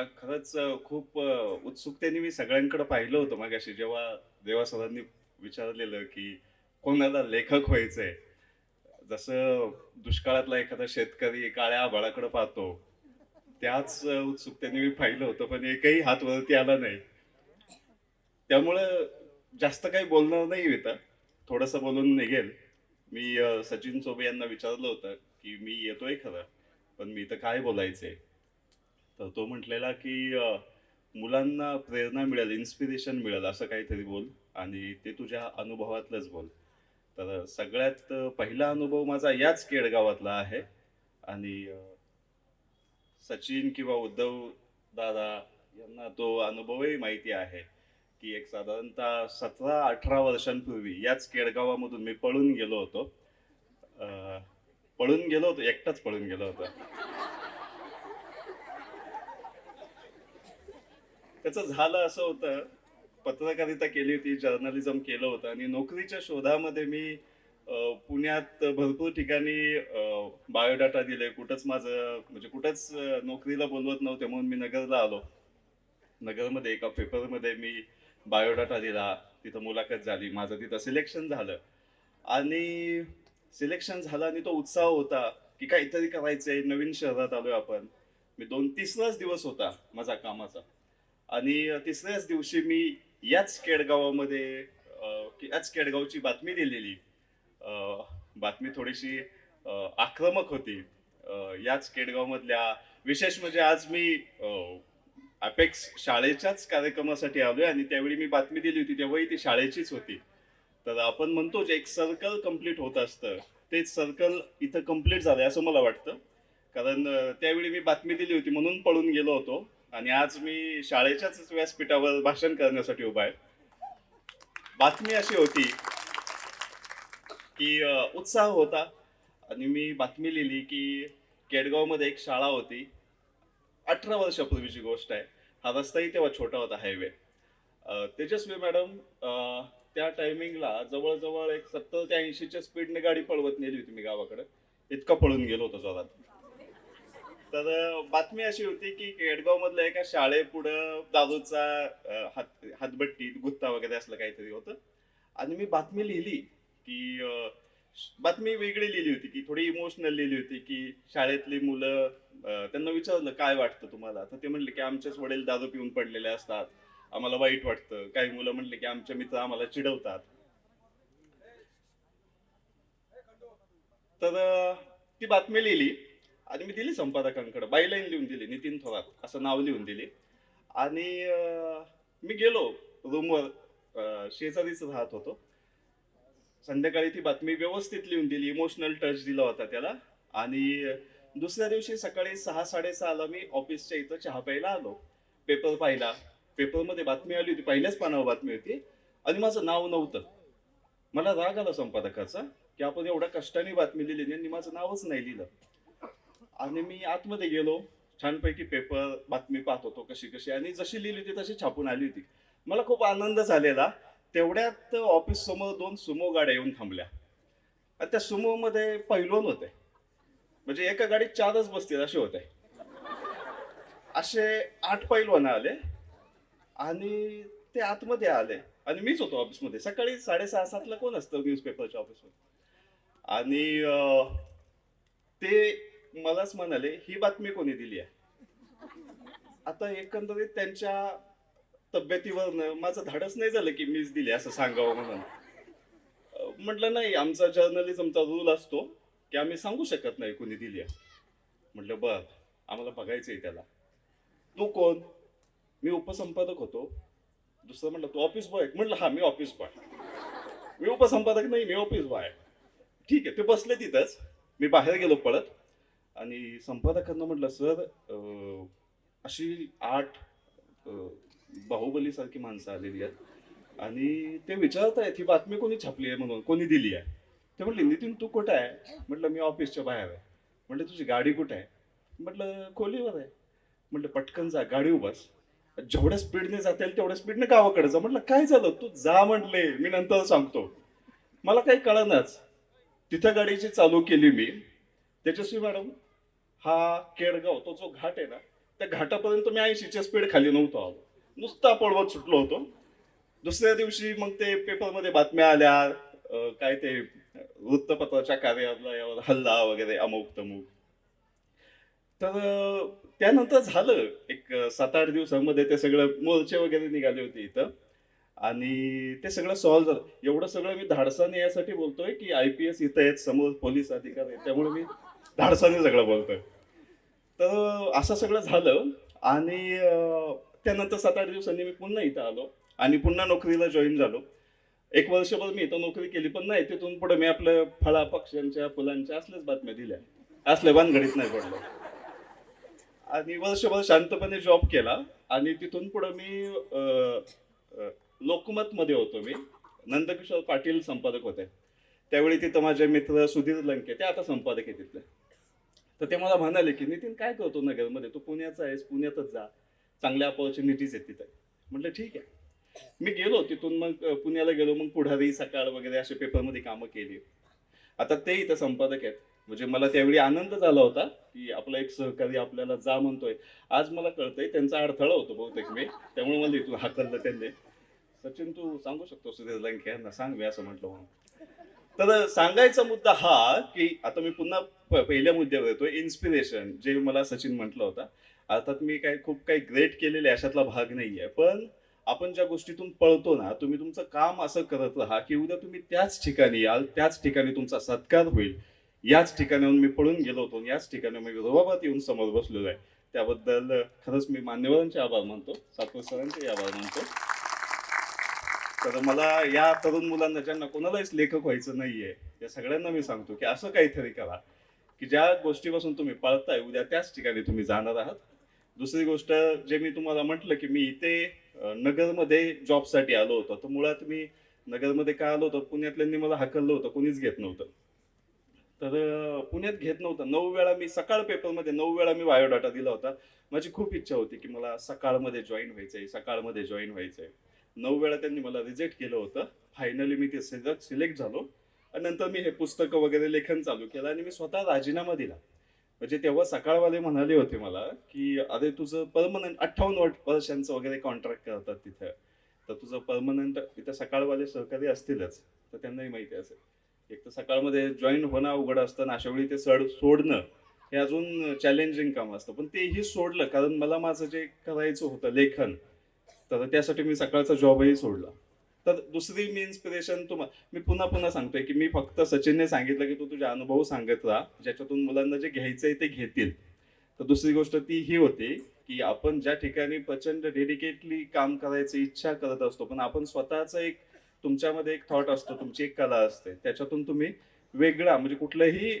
मला खरंच खूप उत्सुकतेने मी सगळ्यांकडे पाहिलं होतं मगाशी. जेव्हा देवा सरांनी विचारलेलं की कोणाला लेखक व्हायचंय. जसं दुष्काळातला एखादा शेतकरी काळ्या आभाळाकडे पाहतो त्याच उत्सुकतेने मी पाहिलं होतं पण एकही हात वरती आला नाही. त्यामुळं जास्त काही बोलणार नाही इथं थोडंसं बोलून निघेल. मी सचिन चोबे यांना विचारलं होतं की मी येतोय खरं पण मी इथं काय बोलायचंय? तर तो म्हटलेला की मुलांना प्रेरणा मिळेल इन्स्पिरेशन मिळेल असं काहीतरी बोल आणि ते तुझ्या अनुभवातलंच बोल. तर सगळ्यात पहिला अनुभव माझा याच केडगावातला आहे आणि सचिन किंवा उद्धव दादा यांना तो अनुभवही माहिती आहे की एक साधारणतः सतरा अठरा वर्षांपूर्वी याच केडगावामधून मी पळून गेलो होतो. पळून गेलो होतो एकटाच पळून गेलो होतो. त्याचं झालं असं होतं. पत्रकारिता केली होती जर्नलिझम केलं होतं आणि नोकरीच्या शोधामध्ये मी पुण्यात भरपूर ठिकाणी बायोडाटा दिले. कुठंच माझं म्हणजे कुठंच नोकरीला बोलवत नव्हते म्हणून मी नगरला आलो. नगरमध्ये एका पेपरमध्ये मी बायोडाटा दिला. तिथं मुलाखत झाली. माझं तिथं सिलेक्शन झालं. आणि सिलेक्शन झालं आणि तो उत्साह होता की काहीतरी करायचंय. नवीन शहरात आलोय आपण. मी दोन तिसराच दिवस होता माझा कामाचा. आणि तिसऱ्याच दिवशी मी याच केडगावामध्ये याच केडगावची बातमी दिलेली. बातमी थोडीशी आक्रमक होती. याच केडगावमधल्या विशेष म्हणजे आज मी अपेक्स शाळेच्याच कार्यक्रमासाठी आलोय आणि त्यावेळी मी बातमी दिली होती तेव्हाही ती शाळेचीच होती. तर आपण म्हणतो जे एक सर्कल कंप्लीट होत असतं तेच सर्कल इथं कंप्लीट झालंय असं मला वाटतं. कारण त्यावेळी मी बातमी दिली होती म्हणून पळून गेलो होतो. आणि आज मी शाळेच्याच व्यासपीठावर भाषण करण्यासाठी उभा आहे. बातमी अशी होती की उत्साह होता आणि मी बातमी लिहिली की केडगावमध्ये एक शाळा होती. अठरा वर्षापूर्वीची गोष्ट आहे. हा रस्ताही तेव्हा छोटा होता हायवे. तेजस्वी मॅडम त्या टायमिंगला जवळजवळ एक सत्तर ते ऐंशीच्या स्पीडने गाडी पळवत नेली होती मी गावाकडे. इतका पळून गेलो होतो जोरात. तर बातमी अशी होती की केडगाव मधल्या एका शाळेपुढं दारूचा अ, हात हातभट्टी गुत्ता वगैरे असलं काहीतरी होतं. आणि मी बातमी लिहिली की श- बातमी वेगळी लिहिली होती की थोडी इमोशनल लिहिली होती की शाळेतली मुलं त्यांना विचारलं काय वाटतं तुम्हाला? तर ते म्हणले की आमचेच वडील दारू पिऊन पडलेले असतात. आम्हाला वाईट वाटतं. काही मुलं म्हणले की आमचे मित्र आम्हाला चिडवतात. तर ती बातमी लिहिली. आणि मी दिली संपादकांकडे. बाईलाईन लिहून दिली नितीन थोरात असं नाव लिहून दिली. आणि मी गेलो रूमवर शेजारीच राहत होतो. संध्याकाळी ती बातमी व्यवस्थित लिहून दिली इमोशनल टच दिला होता त्याला. आणि दुसऱ्या दिवशी सकाळी सहा साडेसहाला मी ऑफिसच्या इथं चहा प्यायला आलो. पेपर पाहिला. पेपरमध्ये बातमी आली होती पहिल्याच पानावर बातमी होती. आणि माझं नाव नव्हतं. मला राग आला संपादकाचा की आपण एवढ्या कष्टाने बातमी लिहिली आणि माझं नावच नाही लिहिलं. आणि मी आतमध्ये गेलो छानपैकी पेपर बातमी पाहत होतो कशी कशी. आणि जशी लिहिली होती तशी छापून आली होती. मला खूप आनंद झालेला. तेवढ्यात ऑफिस समोर दोन सुमो गाड्या येऊन थांबल्या. आणि त्या सुमो मध्ये पैलवान होते. म्हणजे एका गाडीत चारच बसतील असे होते. असे आठ पैलवान आले. आणि ते आतमध्ये आले. आणि मीच होतो ऑफिसमध्ये सकाळी साडेसहा सातला कोण असतं न्यूजपेपरच्या ऑफिसमध्ये आणि ते मलाच म्हणाले ही बातमी कोणी दिली आहे? आता एकंदरीत त्यांच्या तब्येतीवरनं माझं धाडस नाही झालं की मीच दिली असं सांगावं म्हणून. म्हटलं नाही आमचा जर्नलिझमचा रूल असतो की आम्ही सांगू शकत नाही कोणी दिली आहे. म्हटलं बर आम्हाला बघायचंय त्याला. तू कोण? मी उपसंपादक होतो. दुसरं म्हटलं तू ऑफिस बॉय म्हटलं हा मी ऑफिस बॉय मी उपसंपादक नाही मी ऑफिस बॉय ठीक आहे ते बसले तिथंच. मी बाहेर गेलो पळत. आणि संपादकांना म्हटलं सर अशी आठ बाहुबलीसारखी माणसं आलेली आहेत. आणि ते विचारत आहेत ही बातमी कोणी छापली आहे म्हणून? कोणी दिली आहे? ते म्हटले नितीन तू कुठं आहे? म्हटलं मी ऑफिसच्या बाहेर आहे. म्हटलं तुझी गाडी कुठे आहे? म्हटलं खोलीवर आहे. म्हटलं पटकन जा गाडी उभास जेवढ्या स्पीडने जाता येईल तेवढ्या स्पीडने गावाकडे जा. म्हटलं काय झालं? तू जा म्हटले मी नंतर सांगतो. मला काही कळनाच. तिथं गाडीची चालू केली मी. तेजस्वी मॅडम हा केडगाव तो जो घाट आहे ना त्या घाटापर्यंत मी ऐंशीच्या स्पीड खाली नव्हतो आलो. नुसता पळवत सुटलो होतो. दुसऱ्या दिवशी मग ते पेपरमध्ये बातम्या आल्या काय ते वृत्तपत्राच्या कार्यालयावर हल्ला वगैरे अमुक तमुक. तर त्यानंतर झालं. एक सात आठ दिवसामध्ये ते सगळं मोर्चे वगैरे निघाले होते इथं. आणि ते सगळं सॉल्व्ह झालं. एवढं सगळं मी धाडसाने यासाठी बोलतोय की आय पी एस इथं आहेत समोर पोलीस अधिकारी आहेत. त्यामुळे मी धाडसाने सगळं बोलतोय. तर असं सगळं झालं आणि त्यानंतर सात आठ दिवसांनी मी पुन्हा इथं आलो आणि पुन्हा नोकरीला जॉईन झालो. एक वर्षभर मी इथं नोकरी केली पण नाही तिथून पुढे मी आपल्या फळा पक्ष्यांच्या फुलांच्या असल्याच बातम्या दिल्या. असल्या भानगडीत नाही पडलो. आणि वर्षभर शांतपणे जॉब केला आणि तिथून पुढे मी लोकमतमध्ये होतो मी. नंदकिशोर पाटील संपादक होते. त्यावेळी तिथं माझे मित्र सुधीर लंके ते आता संपादक आहे तिथले. तर ते मला म्हणाले की नितीन काय करतो नगरमध्ये? तू पुण्याचा आहेस पुण्यातच जा. चांगल्या ऑपॉर्च्युनिटीज आहेत तिथे. म्हटलं ठीक आहे. मी गेलो तिथून मग पुण्याला गेलो मग पुढारी सकाळ वगैरे असे पेपरमध्ये कामं केली. आता ते इथं संपादक आहेत. म्हणजे मला त्यावेळी आनंद झाला होता की आपला एक सहकारी आपल्याला जा म्हणतोय. आज मला कळतंय त्यांचा अडथळा होतो बहुतेक मी. त्यामुळे मला इथून हाकललं त्यांनी. सचिन तू सांगू शकतो सुधीर लंके यांना? सांग मी असं म्हटलं म्हणून. तर सांगायचा मुद्दा हा की आता मी पुन्हा पहिल्या मुद्द्यावर येतो इन्स्पिरेशन जे मला सचिन म्हटलं होता. अर्थात मी काय खूप काही ग्रेट केलेले अशातला भाग नाहीये. पण आपण ज्या गोष्टीतून पळतो ना तुम्ही तुमचं काम असं करत राहा की उद्या तुम्ही त्याच ठिकाणी याल त्याच ठिकाणी तुमचा सत्कार होईल. याच ठिकाणाहून मी पळून गेलो होतो याच ठिकाणी मी रुबाबात येऊन समोर बसलेलो आहे. त्याबद्दल खरंच मी मान्यवरांचे आभार मानतो सातपूर सरांचे आभार मानतो. तर मला या तरुण मुलांना ज्यांना कोणालाच लेखक व्हायचं नाहीये या सगळ्यांना मी सांगतो की असं काहीतरी करा की ज्या गोष्टीपासून तुम्ही पळताय उद्या त्याच ठिकाणी तुम्ही जाणार आहात. दुसरी गोष्ट जे मी तुम्हाला म्हटलं की मी इथे नगरमध्ये जॉबसाठी आलो होतो तर मुळात मी नगरमध्ये का आलो होतो? पुण्यातल्यांनी मला हाकललं होतं कोणीच घेत नव्हतं. तर पुण्यात घेत नव्हतं. नऊ वेळा मी सकाळ पेपरमध्ये नऊ वेळा मी बायोडाटा दिला होता. माझी खूप इच्छा होती की मला सकाळमध्ये जॉईन व्हायचंय सकाळमध्ये जॉईन व्हायचंय. नऊ वेळा त्यांनी मला रिजेक्ट केलं होतं. फायनली मी ते सिलेक्ट झालो. आणि नंतर मी हे पुस्तकं वगैरे लेखन चालू केलं आणि मी स्वतः राजीनामा दिला. म्हणजे तेव्हा सकाळवाले म्हणाले होते मला की अरे तुझं परमनंट अठ्ठावन्न वर्षांचं वगैरे कॉन्ट्रॅक्ट करतात तिथं. तर तुझं परमनंट तिथं सकाळवाले सहकारी असतीलच. तर त्यांनाही माहिती असेल. एक तर सकाळमध्ये जॉईन होणं अवघड असतं आणि अशा वेळी ते सड सोडणं हे अजून चॅलेंजिंग काम असतं. पण तेही सोडलं कारण मला माझं जे करायचं होतं लेखन तर त्यासाठी मी सकाळचा जॉबही सोडला. तर दुसरी मी इन्स्पिरेशन तुम्हाला मी पुन्हा पुन्हा सांगतोय की मी फक्त सचिनने सांगितलं की तू तुझा अनुभव सांगत राहा ज्याच्यातून मुलांना जे घ्यायचं आहे ते घेतील. तर दुसरी गोष्ट ती ही होती की आपण ज्या ठिकाणी प्रचंड डेडिकेटली काम करायची इच्छा करत असतो पण आपण स्वतःचा एक तुमच्यामध्ये एक थॉट असतो तुमची एक कला असते त्याच्यातून तुम्ही वेगळा म्हणजे कुठलंही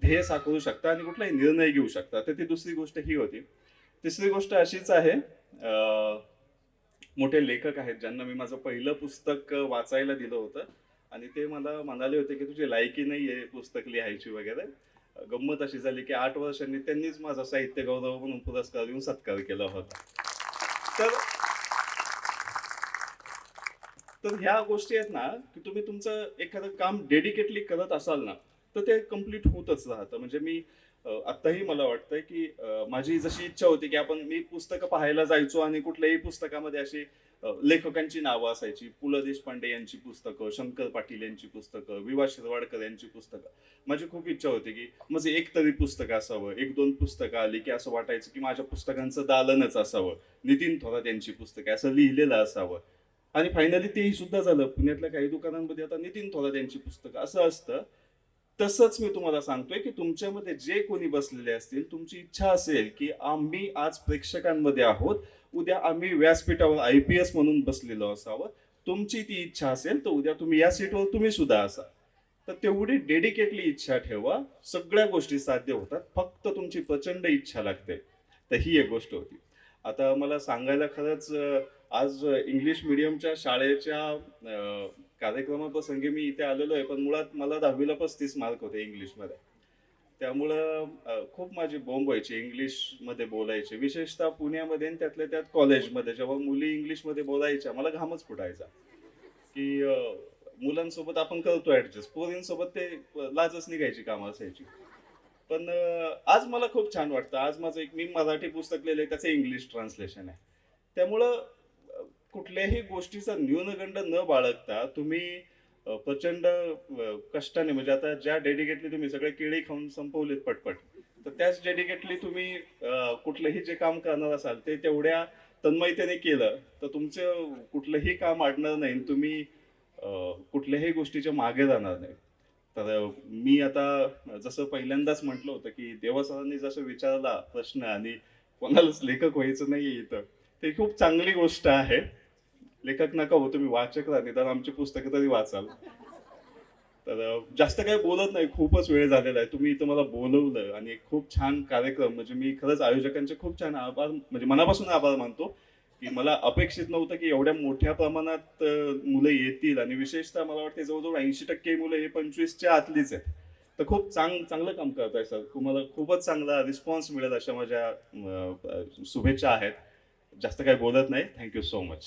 ध्येय साकारू शकता आणि कुठलाही निर्णय घेऊ शकता. तर ती दुसरी गोष्ट ही होती. तिसरी गोष्ट अशीच आहे मोठे लेखक आहेत ज्यांना मी माझं पहिलं पुस्तक वाचायला दिलं होतं. आणि ते मला म्हणाले होते की तुझी लायकी नाही आहे पुस्तक लिहायची वगैरे. गंमत अशी झाली की आठ वर्षांनी त्यांनीच माझा साहित्य गौरव म्हणून पुरस्कार देऊन सत्कार केला होता. तर तर ह्या गोष्टी आहेत ना की तुम्ही तुमचं एखादं काम डेडिकेटली करत असाल ना तर ते कंप्लीट होतच राहतं. म्हणजे मी आत्ताही मला वाटतंय की माझी जशी इच्छा होती की आपण मी पुस्तकं पाहायला जायचो आणि कुठल्याही पुस्तकामध्ये अशी लेखकांची नावं असायची. पु ल देशपांडे यांची पुस्तकं शंकर पाटील यांची पुस्तकं विवा शिरवाडकर यांची पुस्तकं. माझी खूप इच्छा होती की माझं एक तरी पुस्तक असावं एक दोन पुस्तकं आली की असं वाटायचं की माझ्या पुस्तकांचं दालनच असावं. नितीन थोरात यांची पुस्तकं असं लिहिलेलं असावं. आणि फायनली तेही सुद्धा झालं. पुण्यातल्या काही दुकानांमध्ये आता नितीन थोरात यांची पुस्तकं असं असतं. तसंच मी तुम्हाला सांगतोय की तुमच्यामध्ये जे कोणी बसलेले असतील तुमची इच्छा असेल की आम्ही आज प्रेक्षकांमध्ये आहोत उद्या आम्ही व्यासपीठावर आय पी एस म्हणून बसलेलो असावं. तुमची ती इच्छा असेल तर उद्या तुम्ही या सीटवर तुम्ही सुद्धा असा. तर तेवढी डेडिकेटली इच्छा ठेवा. सगळ्या गोष्टी साध्य होतात. फक्त तुमची प्रचंड इच्छा लागते. तर ही एक गोष्ट होती. आता मला सांगायला खरंच आज इंग्लिश मिडियमच्या शाळेच्या कार्यक्रमाप्रसंगी मी इथे आलेलो आहे पण मुळात मला दहावीला पस्तीस मार्क होते इंग्लिशमध्ये. त्यामुळं खूप माझी बॉम्ब व्हायची इंग्लिशमध्ये बोलायचे. विशेषतः पुण्यामध्ये आणि त्यातल्या त्यात कॉलेजमध्ये जेव्हा मुली इंग्लिशमध्ये बोलायच्या मला घामच फुटायचा. की मुलांसोबत आपण करतो ॲडजस्ट पोरींसोबत ते लाजच निघायची कामं असायची पण आज मला खूप छान वाटतं. आज माझं एक मी मराठी पुस्तक लिहिलंय त्याचं इंग्लिश ट्रान्सलेशन आहे. त्यामुळं कुठल्याही गोष्टीचा न्यूनगंड न बाळगता तुम्ही प्रचंड कष्टाने म्हणजे आता ज्या डेडिकेटली तुम्ही सगळे केळी खाऊन संपवलेत पटपट तर त्याच डेडिकेटली तुम्ही कुठलंही जे काम करणार असाल ते तेवढ्या तन्मयतेने केलं तर तुमचं कुठलंही काम अडणार नाही आणि तुम्ही कुठल्याही गोष्टीच्या मागे जाणार नाही. तर मी आता जसं पहिल्यांदाच म्हटलं होतं की देवासरांनी जसं विचारला प्रश्न आणि कोणालाच लेखक व्हायचं नाही इथं ते खूप चांगली गोष्ट आहे. लेखक नका हो तुम्ही वाचक राहा निदान आमची पुस्तकं तरी वाचाल. तर जास्त काही बोलत नाही खूपच वेळ झालेला आहे. तुम्ही इथं मला बोलवलं आणि एक खूप छान कार्यक्रम म्हणजे मी खरंच आयोजकांचे खूप छान आभार म्हणजे मनापासून आभार मानतो की मला अपेक्षित नव्हतं की एवढ्या मोठ्या प्रमाणात मुलं येतील आणि विशेषतः मला वाटते जवळजवळ ऐंशी टक्के मुलं हे पंचवीसच्या आतलीच आहेत. तर खूप चांग चांगलं काम करताय सर. तुम्हाला खूपच चांगला रिस्पॉन्स मिळेल अशा माझ्या शुभेच्छा आहेत. जास्त काही बोलत नाही. Thank you so much